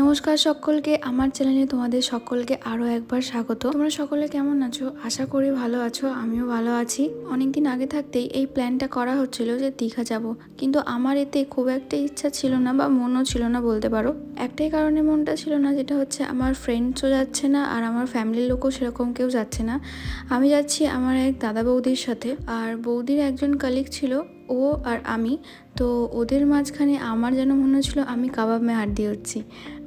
নমস্কার সকলকে, আমার চ্যানেলে তোমাদের সকলকে আরও একবার স্বাগত। তোমরা সকলে কেমন আছো? আশা করি ভালো আছো, আমিও ভালো আছি। অনেকদিন আগে থাকতেই এই প্ল্যানটা করা হচ্ছিল যে দীঘা যাব। কিন্তু আমার এতে খুব একটা ইচ্ছা ছিল না বা মনও ছিল না বলতে পারো। একটাই কারণে মনটা ছিল না, যেটা হচ্ছে আমার ফ্রেন্ডসও যাচ্ছে না আর আমার ফ্যামিলির লোকও সেরকম কেউ যাচ্ছে না। আমি যাচ্ছি আমার এক দাদা বৌদির সাথে। আর বৌদির একজন কালিক ছিল ও আর আমি, তো ওদের মাঝখানে আমার যেন মনে হচ্ছিল আমি কাবাব মে দিয়ে হচ্ছি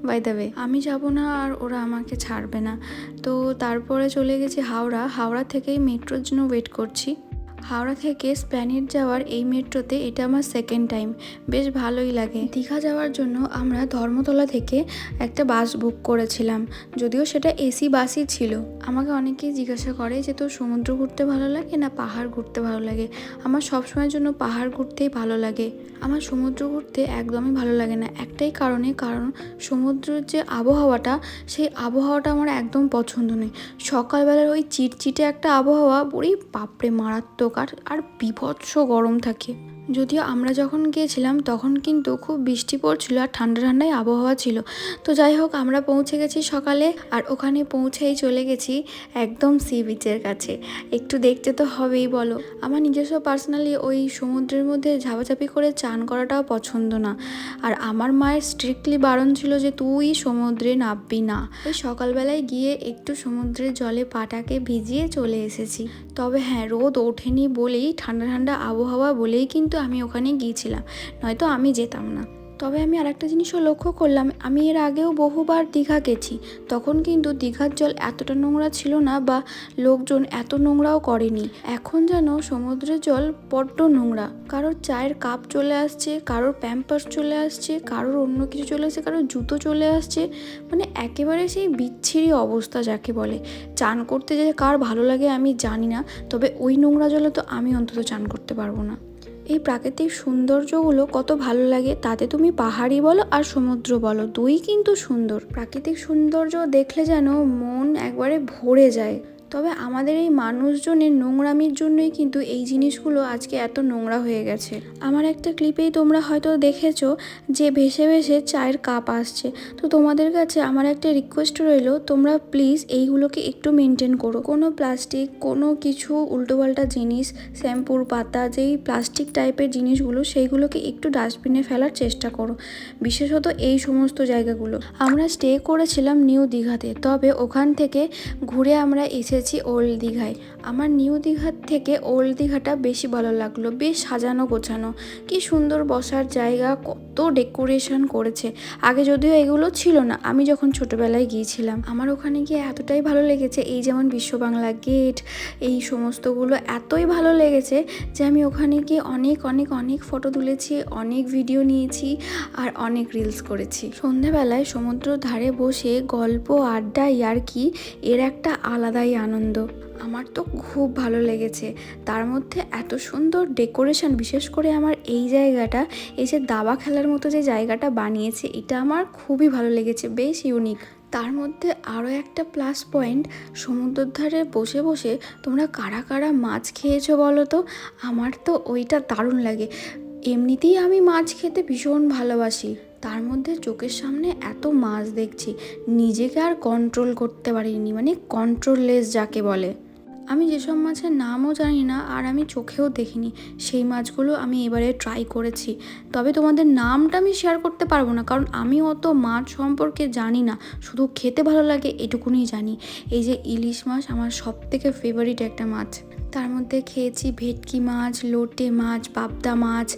বাই দ্য ওয়ে আমি যাব না আর ওরা আমাকে ছাড়বে না। তো তারপরে চলে গেছি হাওড়া। হাওড়া থেকেই মেট্রোর জন্য ওয়েট করছি। হাওড়া থেকে স্প্ল্যানেট যাওয়ার এই মেট্রোতে এটা আমার সেকেন্ড টাইম বেশ ভালোই লাগে। দীঘা যাওয়ার জন্য আমরা ধর্মতলা থেকে একটা বাস বুক করেছিলাম। যদিও সেটা এসি বাসই ছিল। আমাকে অনেকেই জিজ্ঞাসা করে যে, তোর সমুদ্র ঘুরতে ভালো লাগে না পাহাড় ঘুরতে ভালো লাগে? আমার সবসময়ের জন্য পাহাড় ঘুরতেই ভালো লাগে। আমার সমুদ্র ঘুরতে একদমই ভালো লাগে না। একটাই কারণে, কারণ সমুদ্রের যে আবহাওয়াটা, সেই আবহাওয়াটা আমার একদম পছন্দ নেই সকালবেলার ওই চিটচিটে একটা আবহাওয়া পুরোই বাপরে, মারাত্মক। আর আর বিভৎস গরম থাকে। যদিও আমরা যখন গিয়েছিলাম, তখন কিন্তু খুব বৃষ্টি পড়ছিল আর ঠান্ডা ঠান্ডাই আবহাওয়া ছিল। তো যাই হোক, আমরা পৌঁছে গেছি সকালে আর ওখানে পৌঁছেই চলে গেছি একদম সি বিচের কাছে। একটু দেখতে তো হবেই, বলো। আমার নিজস্ব পার্সোনালি ওই সমুদ্রের মধ্যে ঝাপাঝাপি করে চান করাটাও পছন্দ না। আর আমার মায়ের স্ট্রিক্টলি বারণ ছিল যে, তুই সমুদ্রে নামবি না। ওই সকালবেলায় গিয়ে একটু সমুদ্রের জলে পাটাকে ভিজিয়ে চলে এসেছি। তবে হ্যাঁ রোদ ওঠেনি বলেই, ঠান্ডা ঠান্ডা আবহাওয়া বলেই কিন্তু আমি ওখানে গিয়েছিলাম, নয়তো আমি যেতাম না। তবে আমি আরেকটা জিনিসও লক্ষ্য করলাম, আমি এর আগেও বহুবার দীঘা গেছি। তখন কিন্তু দীঘার জল এতটা নোংরা ছিল না বা লোকজন এত নোংরাও করেনি। এখন যেন সমুদ্রের জল বড্ড নোংরা। কারোর চায়ের কাপ চলে আসছে, কারোর প্যাম্পাস চলে আসছে, কারোর অন্য কিছু চলে আসছে, কারোর জুতো চলে আসছে। মানে একেবারে সেই বিচ্ছিরি অবস্থা যাকে বলে। চান করতে যে কার ভালো লাগে আমি জানি না, তবে ওই নোংরা জলে তো আমি অন্তত চান করতে পারব না। এই প্রাকৃতিক সৌন্দর্যগুলো কত ভালো লাগে তাতে তুমি পাহাড়ি বলো আর সমুদ্র বলো, দুই কিন্তু সুন্দর। প্রাকৃতিক সৌন্দর্য দেখলে যেন মন একবারে ভরে যায়। তবে আমাদের এই মানুষজনের নোংরামির জন্যই কিন্তু এই জিনিসগুলো আজকে এত নোংরা হয়ে গেছে। আমার একটা ক্লিপেই তোমরা হয়তো দেখেছ যে ভেসে ভেসে চায়ের কাপ আসছে। তো তোমাদের কাছে আমার একটা রিকোয়েস্ট রইল, তোমরা প্লিজ এইগুলোকে একটু মেনটেন করো। কোনো প্লাস্টিক কোনো কিছু, উল্টোপাল্টা জিনিস শ্যাম্পুর পাতা, যেই প্লাস্টিক টাইপের জিনিসগুলো, সেইগুলোকে একটু ডাস্টবিনে ফেলার চেষ্টা করো। বিশেষত এই সমস্ত জায়গাগুলো। আমরা স্টে করেছিলাম নিউ দীঘাতে, তবে ওখান থেকে ঘুরে আমরা এসেছি ওল্ড দীঘায়। আমার নিউ দীঘার থেকে ওল্ড দীঘাটা বেশি ভালো লাগল, বেশ সাজানো গোছানো। কি সুন্দর বসার জায়গা, কত ডেকোরেশন করেছে। আগে যদিও এগুলো ছিল না, আমি যখন ছোটবেলায় গিয়েছিলাম, আমার ওখানে গিয়ে এতটাই ভালো লেগেছে, এই যেমন বিশ্ব বাংলা গেট, এই সমস্তগুলো এতই ভালো লেগেছে যে আমি ওখানে গিয়ে অনেক অনেক অনেক ফটো তুলেছি, অনেক ভিডিও নিয়েছি আর অনেক রিলস করেছি। সন্ধেবেলায় সমুদ্র ধারে বসে গল্প, আড্ডা, ইয়ার্কি, এর একটা আলাদাই আনন্দ। আমার তো খুব ভালো লেগেছে। তার মধ্যে এত সুন্দর ডেকোরেশন, বিশেষ করে আমার এই জায়গাটা, এই যে দাবা খেলার মতো যে জায়গাটা বানিয়েছে, এটা আমার খুবই ভালো লেগেছে, বেশ ইউনিক তার মধ্যে আরও একটা প্লাস পয়েন্ট সমুদ্রের ধারে বসে বসে তোমরা কারা কারা মাছ খেয়েছো বলো তো? আমার তো ওইটা দারুণ লাগে। এমনিতেই আমি মাছ খেতে ভীষণ ভালোবাসি। তার মধ্যে চোখের সামনে এত মাছ দেখছি, নিজেকে আর কন্ট্রোল করতে পারিনি মানে কন্ট্রোললেস যাকে বলে। আমি যেসব মাছের নামও জানি না, আর আমি চোখেও দেখিনি, সেই মাছগুলো আমি এবারে ট্রাই করেছি। তবে তোমাদের নামটা আমি শেয়ার করতে পারব না, কারণ আমি অত মাছ সম্পর্কে জানি না, শুধু খেতে ভালো লাগে এটুকুনি জানি। এই যে ইলিশ মাছ আমার সব থেকে ফেভারিট একটা মাছ। তার মধ্যে খেয়েছি ভেটকি মাছ, লোটে মাছ, পাবদা মাছ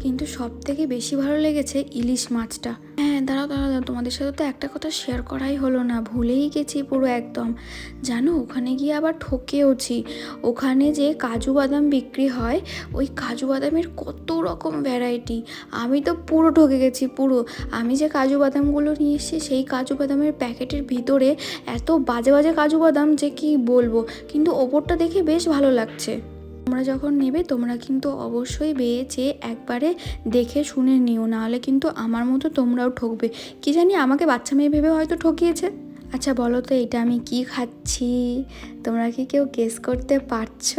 কিন্তু সব থেকে বেশি ভালো লেগেছে ইলিশ মাছটা। হ্যাঁ দাঁড়াও দাঁড়াও তোমাদের সাথে তো একটা কথা শেয়ার করাই হলো না। ভুলেই গেছি পুরো একদম। জানো, ওখানে গিয়ে আবার ঠকেওছি। ওখানে যে কাজু বাদাম বিক্রি হয়, ওই কাজু বাদামের কত রকম ভ্যারাইটি আমি তো পুরো ঠকে গেছি, পুরো। আমি যে কাজু বাদামগুলো নিয়ে এসেছি, সেই কাজু বাদামের প্যাকেটের ভিতরে এত বাজে বাজে কাজু বাদাম যে কি বলব? কিন্তু ওপরটা দেখে বেশ ভালো লাগছে। তোমরা যখন নেবে, তোমরা কিন্তু অবশ্যই বেয়ে বেয়েছে একবারে দেখে শুনে নিও। নাহলে কিন্তু আমার মতো তোমরাও ঠকবে। কি জানি আমাকে বাচ্চা মেয়ে ভেবে হয়তো ঠকিয়েছে। আচ্ছা বলো তো, এটা আমি কি খাচ্ছি? তোমরা কি কেউ গেস করতে পারছ?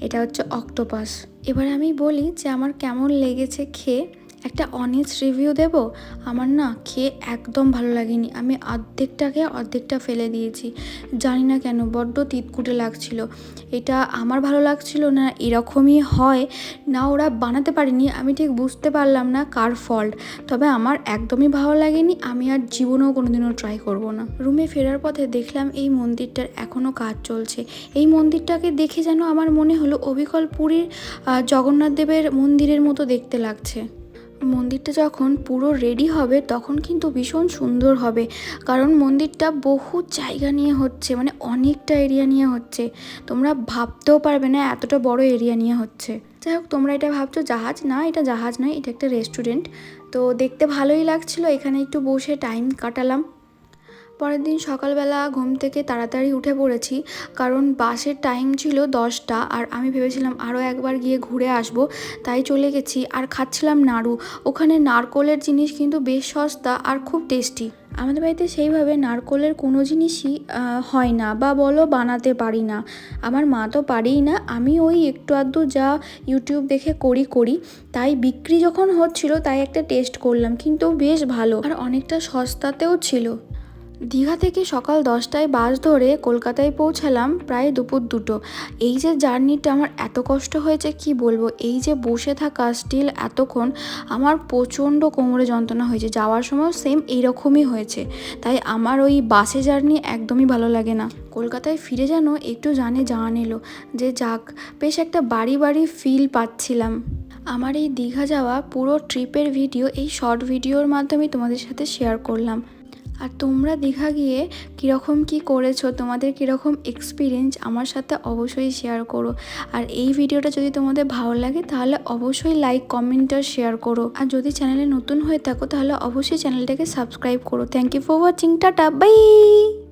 এটা হচ্ছে অক্টোপাস এবার আমি বলি যে, আমার কেমন লেগেছে খেয়ে। একটা অনেস্ট রিভিউ দেব? আমার না খেয়ে একদম ভালো লাগেনি। আমি অর্ধেকটাকে অর্ধেকটা ফেলে দিয়েছি। জানি না কেন, বড্ড তিতকুটে লাগছিল। এটা আমার ভালো লাগছিল না এরকমই হয়। না, ওরা বানাতে পারেনি। আমি ঠিক বুঝতে পারলাম না কার ফল্ট তবে আমার একদমই ভালো লাগেনি। আমি আর জীবনেও কোনোদিনও ট্রাই করব না। রুমে ফেরার পথে দেখলাম এই মন্দিরটার এখনও কাজ চলছে। এই মন্দিরটাকে দেখে যেন আমার মনে হলো অবিকল পুরীর জগন্নাথ দেবের মন্দিরের মতো দেখতে লাগছে। মন্দিরটা যখন পুরো রেডি হবে, তখন কিন্তু ভীষণ সুন্দর হবে। কারণ মন্দিরটা বহু জায়গা নিয়ে হচ্ছে মানে অনেকটা এরিয়া নিয়ে হচ্ছে। তোমরা ভাবতেও পারবে না এতটা বড় এরিয়া নিয়ে হচ্ছে। যাই হোক, তোমরা এটা ভাবছ, জাহাজ? না, এটা জাহাজ নয়, এটা একটা রেস্টুরেন্ট তো দেখতে ভালোই লাগছিল, এখানে একটু বসে টাইম কাটালাম। পরের দিন সকালবেলা ঘুম থেকে তাড়াতাড়ি উঠে পড়েছি, কারণ বাসের টাইম ছিল দশটা আর আমি ভেবেছিলাম আরও একবার গিয়ে ঘুরে আসব, তাই চলে গেছি আর খাচ্ছিলাম নাড়ু। ওখানে নারকোলের জিনিস কিন্তু বেশ সস্তা আর খুব টেস্টি আমাদের বাড়িতে সেইভাবে নারকোলের কোনো জিনিসই হয় না বা বলো বানাতে পারি না। আমার মা তো পারেই না, আমি ওই একটু আধটু যা ইউটিউব দেখে করি করি। তাই বিক্রি যখন হচ্ছিল তাই একটা টেস্ট করলাম, কিন্তু বেশ ভালো আর অনেকটা সস্তাতেও ছিল। দীঘা থেকে সকাল দশটায় বাস ধরে কলকাতায় পৌঁছালাম প্রায় দুপুর দুটো। এই যে জার্নিটা আমার এত কষ্ট হয়েছে, কি বলব? এই যে বসে থাকা স্টিল এতক্ষণ আমার প্রচণ্ড কোমরে যন্ত্রণা হয়েছে। যাওয়ার সময় সেম এইরকমই হয়েছে। তাই আমার ওই বাসে জার্নি একদমই ভালো লাগে না। কলকাতায় ফিরে যেন একটু জানে জান এলো যে যাক, বেশ একটা বাড়ি বাড়ি ফিল পাচ্ছিলাম। আমার এই দীঘা যাওয়া পুরো ট্রিপের ভিডিও এই শর্ট ভিডিওর মাধ্যমে তোমাদের সাথে শেয়ার করলাম। আর তোমরা দীঘা গিয়ে কীরকম কি করেছ, তোমাদের কীরকম এক্সপিরিয়েন্স আমার সাথে অবশ্যই শেয়ার করো। আর এই ভিডিওটা যদি তোমাদের ভালো লাগে, তাহলে অবশ্যই লাইক কমেন্ট আর শেয়ার করো। আর যদি চ্যানেলে নতুন হয়ে থাকো, তাহলে অবশ্যই চ্যানেলটাকে সাবস্ক্রাইব করো। Thank you for watching tata bye